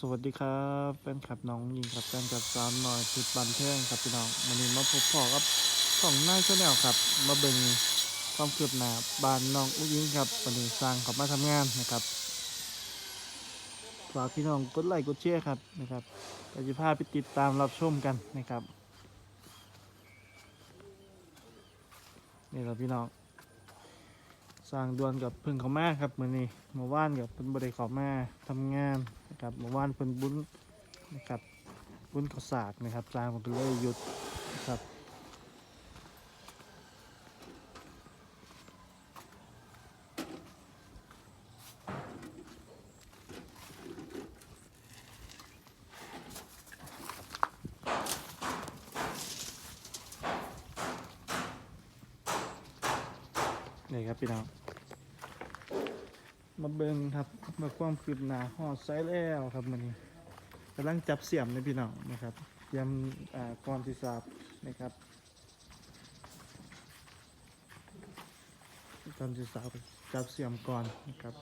สวัสดีครับแฟนคลับน้องยิงครับแฟนคลับสามหน่อยสุดบันเทิงครับพี่น้องวันนี้มาพบพ่อครับของนายชาแนลครับ มาเบิ่งความคืบหน้าบ้านน้องอุ้งยิงครับวันนี้สร้างเขามาทำงานนะครับฝากพี่น้องกดไลค์กดแชร์ครับนะครับเราจะพาไปติดตามรับชมกันนะครับนี่ครับพี่น้อง สร้างดวนกับเพิ่งเขามาครับมื้อนี้เมื่อวานกับเพิ่นบ่ได้เขามาทำงานนะครับเมื่อวานเพิ่นบุญนะครับบุญข้าวสากนะครับสร้างมันก็เลยหยุดนะครับ นี่ครับพี่น้อง มาเบิ่งครับมาความคืบหน้าหอดไซแล้วครับมันนี้กำลังจับเสียมในพี่น้องนะครับเตรียมก่อนที่สาบนะครับก่อนที่สาบจับเสียมก่อนนะครับ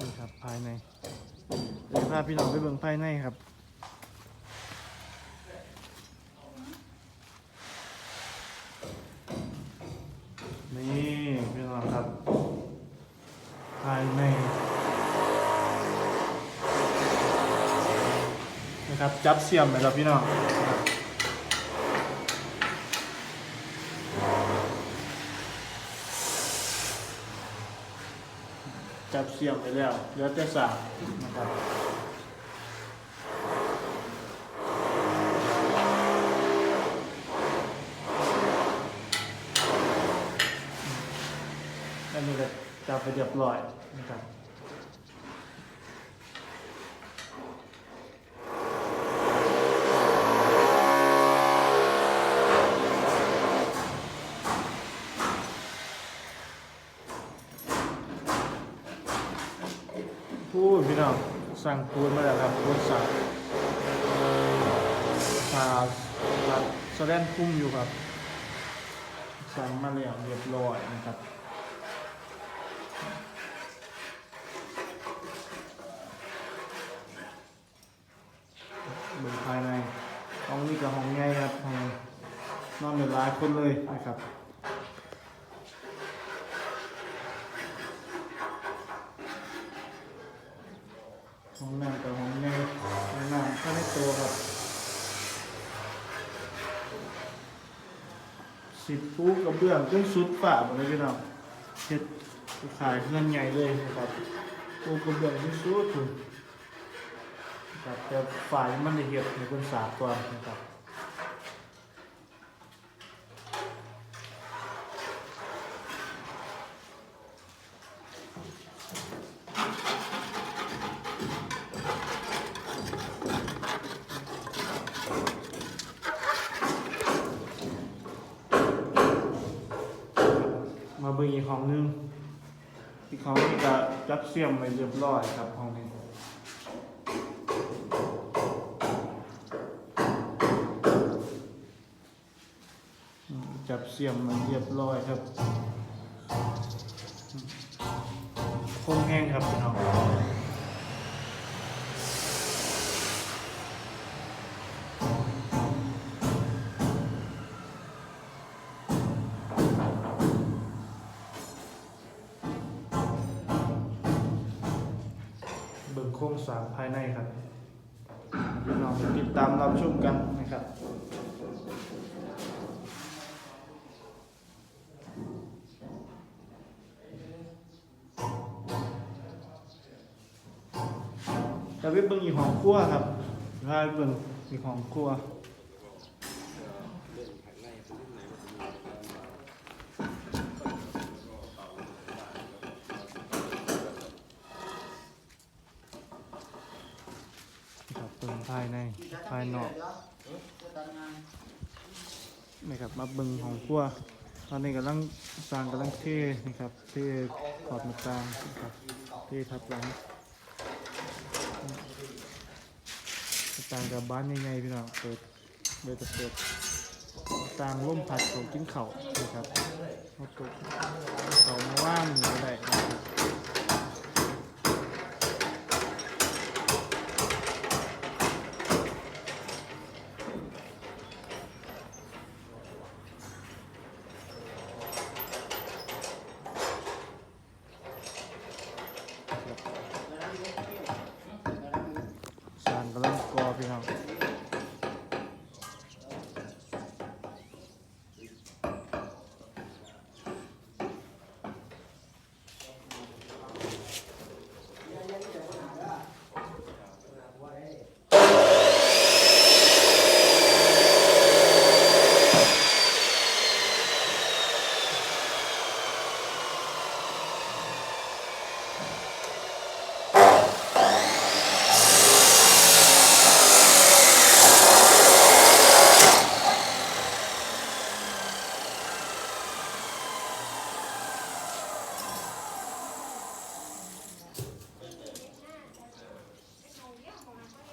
นี่ครับภายใน เดี๋ยวพาพี่น้องไปเบิ่งภายในครับ นี่พี่น้องครับภายในนะครับจับเสียมไปแล้วพี่น้องนะครับ จับเสียมไปแล้วเหลือแต่สามนะครับอันนี้ก็จับไปเรียบร้อยนะครับ พูดพี่น้องสั่งปูนมาแล้วครับปูนสาสาสาดแสดงคุ้มอยู่ครับ สั่งมาแล้วเรียบร้อยนะครับดูภายในห้องนี้กับห้องใหญ่ครับห้องนอนเดือดร้ายคนเลยนะครับ ห้องน้ำกับห้องในห้องน้ำข้างในตัวครับสิบปูกระเบื้องจนสุดฝาหมดเลยพี่น้องเห็ดขายเงินใหญ่เลยนะครับปูกระเบื้องที่สุดถึงนะครับแต่ฝ่ายมันได้เฮ็ดในคนสาบก่อนนะครับ ขอีกห้องนึงอีกของนี้ก็จัดเสียมไว้เรียบร้อยครับของนี้จับเสียมมันเรียบร้อยครับอืมคงแห้งครับพี่น้อง ครงสร้างภายในครับพี่น้องติดตามรับชมกันนะครับจะไปเบิ่งอีกห้องครัวครับพาไปเบิ่งอีกห้องครัว บิ่งภายในภายนอกนี่ครับมาเบิ่งห้องครัวตอนนี้กำลังสร้างกำลังเทนี่ครับเทขอบหน้าต่างนะครับเททับหลังต่างกับบ้านใหญ่ๆพี่น้องเปิดเปิดแต่เปิดต่างร่มผัดของกินเข่านะครับเขาตกเขามาว่างอยู่ได้นะครับ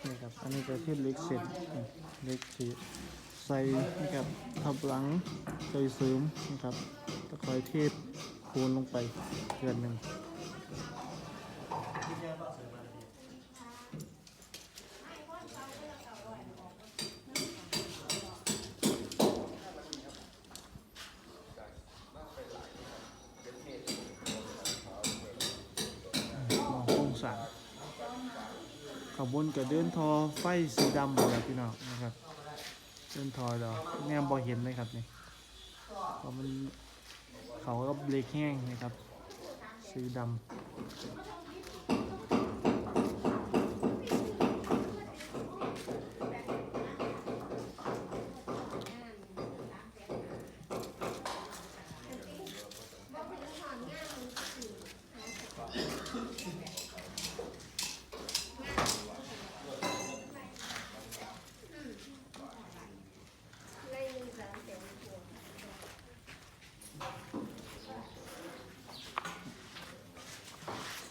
นี่ครับ อันนี้ก็คือเล็กเสร็จเล็กสีใส่นะครับทับหลังใส่เสริมนะครับตะคอยเทปคูณลงไปเดือนหนึ่ง บนกับเดินทอไฟสีดำแบบพี่น้องนะครับเดินทอเราแนมบอเห็นเลยครับนี่เพราะมันเขาก็เบรกแห้งนะครับ สีดำ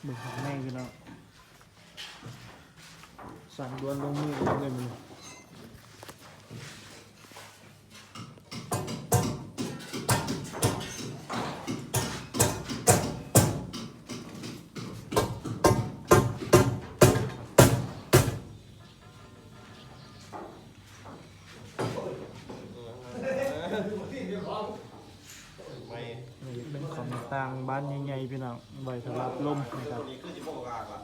มึงของแม่งกัน้องสั่งดวนลงมือลงเลยมึง บ้านใหญ่ๆพี่น้องใบสำหรับลมนะครับมีขึ้นจิโบกกลางละ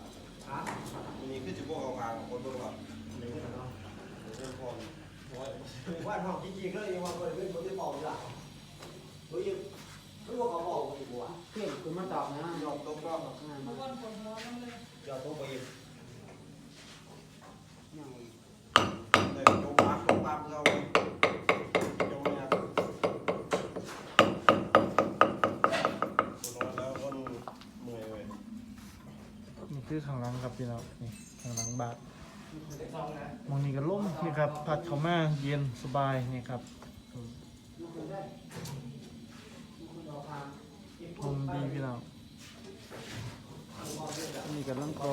มีขึ้นจิโบกกลางคนตัวละเรื่องพอว่าห้องจริงๆก็ยังว่าคนเป็นคนที่บอกอยู่ละเฮ้ยไม่ว่าเขาบอกอีกว่าเพื่อนคุณมาตอบนะยอมตรงก็งานมาอย่าตรงไปอีกอย่างอีก แต่ตรงมาตรงตามเราตรงเนี่ยคนนอนแล้วคนเมื่อยเลย นี่คือข้างหลังครับพี่น้องนี่ข้างหลังบาทมองนี่ก็ล่มนี่ครับพัดเข้ามาเย็นสบายนี่ครับลูกคุณได้ลูกคุณออกทางห้องดีพี่น้องนี่กำลังกอ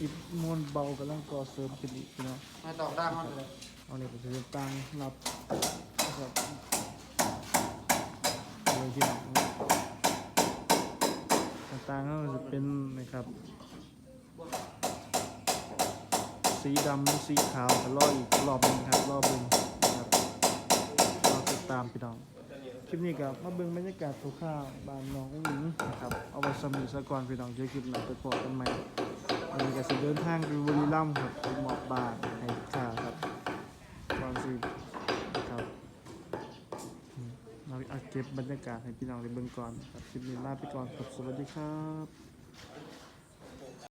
อิบมวนเบากำลังกอเสริมขึ้นอีกพี่น้องไม่ตอบได้เขาเลยเอาเนี่ยก็จะเป็นตังรับนะครับเลยพี่น้องต่างๆก็จะเป็นนะครับ สีดำสีขาวก็รออีกรอบหนึงครับรอบหนึงนะครับรอติดตามพี่น้องคลิปนี้กับมาเบิ่งบรรยากาศทุกข้าวบ้านน้องอุ้งอิงนะครับเอาไว้สมีสก่อนพี่น้องเจอคลิปหน้าไปพบกันใหม่วันนี้ก็สิเดินทางไปบุรีรัมย์ครับไปหมอบบานให้ข้าครับก่อนสินะครับอืมเราเอาเก็บบรรยากาศให้พี่น้องได้เบิ่งก่อนครับคลิปนี้ลาไปก่อนครับสวัสดีครับ